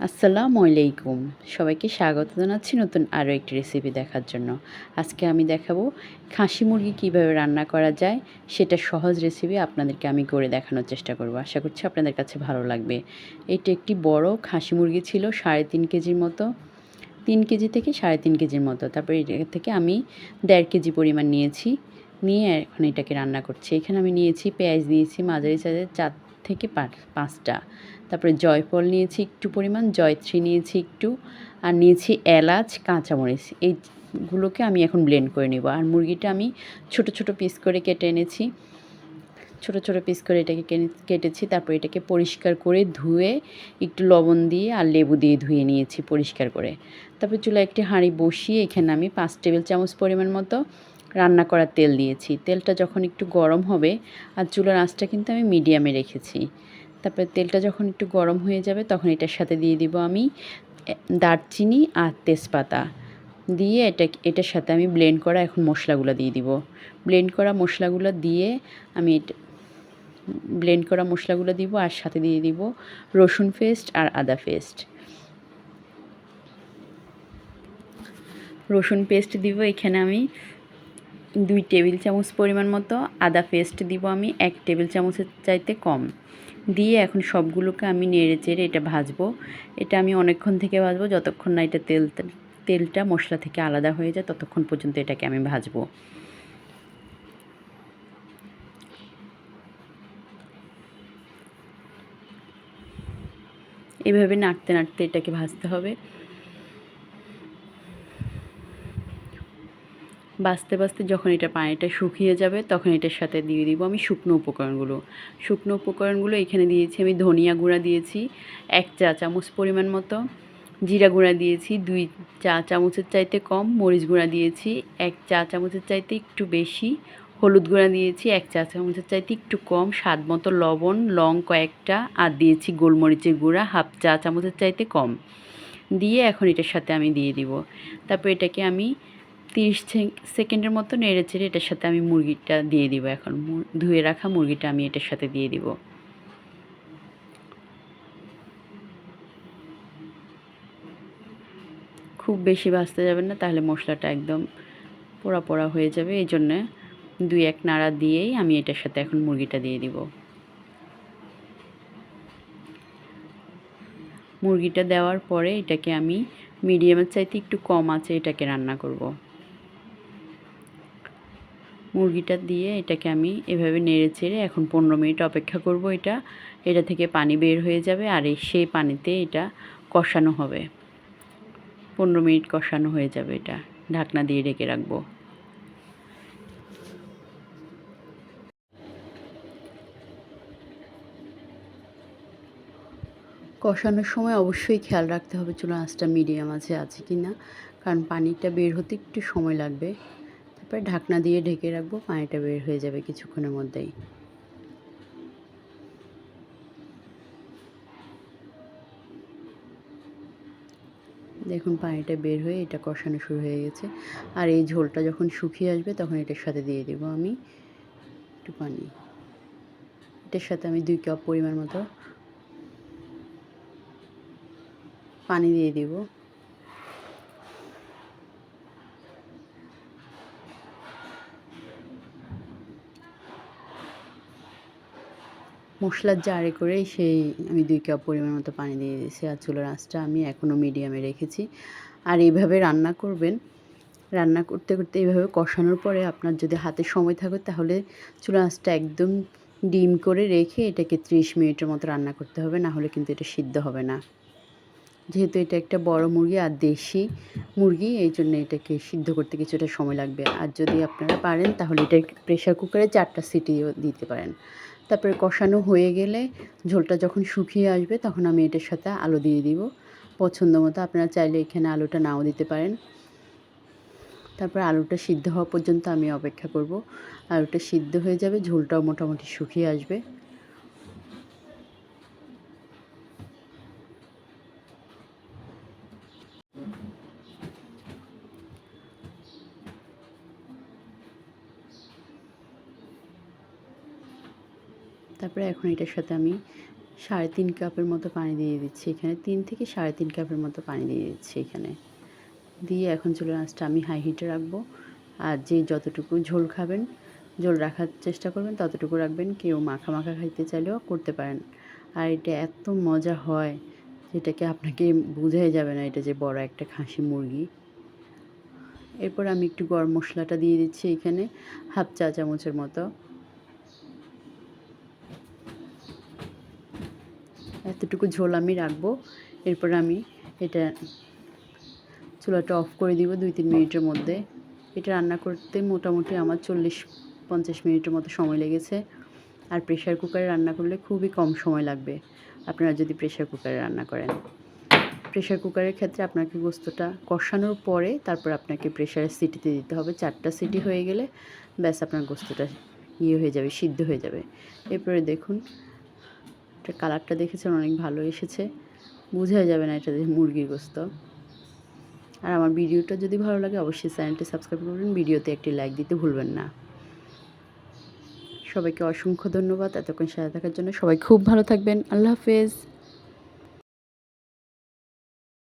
আসসালামু আলাইকুম। সবাইকে স্বাগত জানাচ্ছি নতুন আরও একটি রেসিপি দেখার জন্য। আজকে আমি দেখাবো খাসি মুরগি কীভাবে রান্না করা যায়, সেটা সহজ রেসিপি আপনাদেরকে আমি করে দেখানোর চেষ্টা করব। আশা করছি আপনাদের কাছে ভালো লাগবে। এটা একটি বড় খাসি মুরগি ছিল সাড়ে তিন কেজির মতো, তিন কেজি থেকে সাড়ে তিন কেজির মতো। তারপর এটা থেকে আমি দেড় কেজি পরিমাণ নিয়েছি, নিয়ে এখন এটাকে রান্না করছি। এখানে আমি নিয়েছি পেঁয়াজ নিয়েছি মাঝারি সাইজের চার থেকে পাঁচটা। তারপরে জয়ফল নিয়েছি একটু পরিমাণ, জয়ত্রী নিয়েছি একটু, আর নিয়েছি এলাচ, কাঁচামরিচ। এইগুলোকে আমি এখন ব্লেন্ড করে নেব। আর মুরগিটা আমি ছোট ছোট পিস করে কেটে এনেছি। ছোট ছোট পিস করে এটাকে কেটেছি। তারপর এটাকে পরিষ্কার করে ধুয়ে একটু লবণ দিয়ে আর লেবু দিয়ে ধুয়ে নিয়েছি পরিষ্কার করে। তারপর চুলা একটি হাঁড়ি বসিয়ে এখানে আমি পাঁচ টেবিল চামচ পরিমাণ মতো রান্না করার তেল দিয়েছি। তেলটা যখন একটু গরম হবে আর চুলার আঁচটা কিন্তু আমি মিডিয়ামে রেখেছি। তারপরে তেলটা যখন একটু গরম হয়ে যাবে, তখন এটার সাথে দিয়ে দিব আমি দারচিনি আর তেজপাতা। দিয়ে এটা, এটার সাথে আমি ব্লেন্ড করা এখন মশলাগুলো দিয়ে দিব। ব্লেন্ড করা মশলাগুলো দিয়ে আমি ব্লেন্ড করা মশলাগুলো দিব আর সাথে দিয়ে দিব রসুন পেস্ট আর আদা পেস্ট রসুন পেস্ট দিব এখানে আমি দুই টেবিল চামচ পরিমাণ মতো, আদা পেস্ট দিব আমি এক টেবিল চামচের চাইতে কম। দিয়ে এখন সবগুলোকে আমি নেড়ে চেড়ে এটা ভাজবো। এটা আমি অনেকক্ষণ থেকে ভাজবো, যতক্ষণ না এটা তেল, তেলটা মশলা থেকে আলাদা হয়ে যায়, ততক্ষণ পর্যন্ত এটাকে আমি ভাজবো। এভাবে নাড়তে নাড়তে এটাকে ভাজতে হবে। বাঁচতে বাঁচতে যখন এটা পানিটা শুকিয়ে যাবে, তখন এটার সাথে দিয়ে দিব আমি শুকনো উপকরণগুলো। শুকনো উপকরণগুলো এখানে দিয়েছি, আমি ধনিয়া গুঁড়া দিয়েছি, এক চা চামচ পরিমাণ মতো। জিরা গুঁড়া দিয়েছি, দুই চা চামচের চাইতে কম। মরিচ গুঁড়া দিয়েছি, এক চা চামচের চাইতে একটু বেশি। হলুদ গুঁড়া দিয়েছি, এক চা চামচের চাইতে একটু কম। স্বাদ মতো লবণ, লং কয়েকটা, আর দিয়েছি গোলমরিচের গুঁড়া, হাফ চা চামচের চাইতে কম। দিয়ে এখন এটার সাথে আমি দিয়ে দিব। তারপর এটাকে আমি তিরিশ সেকেন্ডের মতো নেড়ে চেড়ে এটার সাথে আমি মুরগিটা দিয়ে দিব এখন। ধুয়ে রাখা মুরগিটা আমি এটার সাথে দিয়ে দিব। খুব বেশি ভাজতে যাবেন না, তাহলে মশলাটা একদম পোড়া পোড়া হয়ে যাবে। এই জন্যে দুই এক নাড়া দিয়েই আমি এটার সাথে এখন মুরগিটা দিয়ে দিব। মুরগিটা দেওয়ার পরে এটাকে আমি মিডিয়ামের চাইতে একটু কম আছে এটাকে রান্না করব। মুরগিটা দিয়ে এটাকে আমি এভাবে নেড়ে চেড়ে এখন পনেরো মিনিট অপেক্ষা করব এটা। এটা থেকে পানি বের হয়ে যাবে আর এই সেই পানিতে এটা কষানো হবে। পনেরো মিনিট কষানো হয়ে যাবে এটা। ঢাকনা দিয়ে ঢেকে রাখব। কষানোর সময় অবশ্যই খেয়াল রাখতে হবে চুলা আঁচটা মিডিয়াম আছে আছে কি না কারণ পানিটা বের হতে একটু সময় লাগবে। তারপরে ঢাকনা দিয়ে ঢেকে রাখব, পানিটা বের হয়ে যাবে কিছুক্ষণের মধ্যেই। দেখুন, পানিটা বের হয়ে এটা কষানো শুরু হয়ে গেছে। আর এই ঝোলটা যখন শুকিয়ে আসবে, তখন এটার সাথে দিয়ে দেবো আমি একটু পানি। এটার সাথে আমি দুই কাপ পরিমাণ মতো পানি দিয়ে দিব। মশলার জারে করে সেই আমি দুই কাপ পরিমাণ মতো পানি দিয়ে দিয়েছি আর চুলার আঁচটা আমি এখনও মিডিয়ামে রেখেছি। আর এইভাবে রান্না করবেন। রান্না করতে করতে এইভাবে কষানোর পরে আপনার যদি হাতে সময় থাকে তাহলে চুলার আঁচটা একদম ডিম করে রেখে এটাকে ত্রিশ মিনিটের মতো রান্না করতে হবে, না হলে কিন্তু এটা সিদ্ধ হবে না। যেহেতু এটা একটা বড় মুরগি আর দেশি মুরগি, এই জন্য এটাকে সিদ্ধ করতে কিছুটা সময় লাগবে। আর যদি আপনারা পারেন তাহলে এটা প্রেশার কুকারে চারটা সিটিও দিতে পারেন। তারপরে কষানো হয়ে গেলে ঝোলটা যখন শুকিয়ে আসবে তখন আমি এটার সাথে আলু দিয়ে দিব। পছন্দ মতো আপনারা চাইলে এখানে আলুটা নাও দিতে পারেন। তারপর আলুটা সিদ্ধ হওয়া পর্যন্ত আমি অপেক্ষা করব। আলুটা সিদ্ধ হয়ে যাবে, ঝোলটাও মোটামুটি শুকিয়ে আসবে। তারপরে এখন এটার সাথে আমি সাড়ে তিন কাপের মতো পানি দিয়ে দিচ্ছি। এখানে তিন থেকে সাড়ে তিন কাপের মতো পানি দিয়ে দিচ্ছি এখানে। দিয়ে এখন চুলের আঁচটা আমি হাই হিটে রাখব। আর যে যতটুকু ঝোল খাবেন, ঝোল রাখার চেষ্টা করবেন, ততটুকু রাখবেন। কেউ মাখা মাখা খাইতে চাইলেও করতে পারেন। আর এটা এত মজা হয়, যেটাকে আপনাকে বোঝাই যাবে না এটা যে বড় একটা খাসি মুরগি। এরপর আমি একটু গরম মশলাটা দিয়ে দিচ্ছি এখানে, হাফ চা চামচের মতো। এতটুকু ঝোল আমি রাখব। এরপর আমি এটা চুলাটা অফ করে দিব দুই তিন মিনিটের মধ্যে। এটা রান্না করতে মোটামুটি আমার চল্লিশ পঞ্চাশ মিনিটের মতো সময় লেগেছে। আর প্রেশার কুকারে রান্না করলে খুবই কম সময় লাগবে। আপনারা যদি প্রেশার কুকারে রান্না করেন। প্রেশার কুকারের ক্ষেত্রে আপনাকে গোস্তটা কষানোর পরে তারপর আপনাকে প্রেশারের সিটিতে দিতে হবে। চারটা সিটি হয়ে গেলে ব্যাস আপনার গোস্তটা ইয়ে হয়ে যাবে, সিদ্ধ হয়ে যাবে। এরপরে দেখুন এটা কালারটা দেখেছেন, অনেক ভালো এসেছে। বোঝাই যাবে না এটা মুরগির গোস্ত। আর আমার ভিডিওটা যদি ভালো লাগে, অবশ্যই চ্যানেলটি সাবস্ক্রাইব করবেন, ভিডিওতে একটি লাইক দিতে ভুলবেন না। সবাইকে অসংখ্য ধন্যবাদ, এতক্ষণ সাথে থাকার জন্য সবাই খুব ভালো থাকবেন। আল্লাহ হাফেজ।